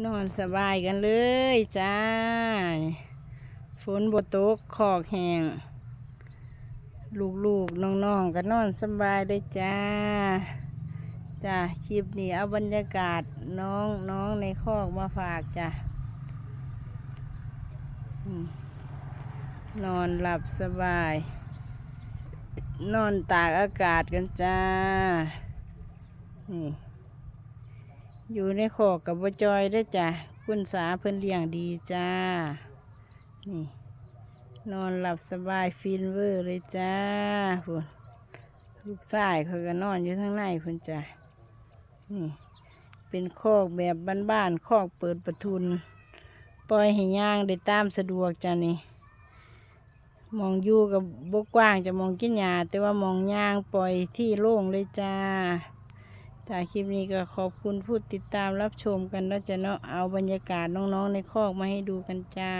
นอนสบายกันเลยจ้า ฝนบตกขอกแหงลูกๆน้องๆก็นอนสบายได้จ้า จ้าคลิปนี้เอาบรรยากาศน้องน้องในคอกมาฝากจ้ะอืมนอนหลับสบาย นอนตากอากาศกันจ้า นี่ อยู่ในขอกกับบจอยได้จ้ะคุณสาเพิ่นเลี้ยงดีจ้า นี่ นอนหลับสบายฟินเวอร์เลยจ้าพุ่นลูกชายเขาก็นอนอยู่ข้างในพุ่นจ้ะนี่ เป็นคอกแบบบ้านๆคอกเปิดประทุน ปล่อยให้ย่างได้ตามสะดวกจ้ะนี่มองอยู่กับบกกว้างจะมองกินหญ้าแต่ว่ามองย่างปล่อยที่โล่งเลยจ้า จากคลิปนี้ก็ขอบคุณผู้ติดตามรับชมกันแล้วจะเนาะเอาบรรยากาศน้องๆในคอกมาให้ดูกันจ้า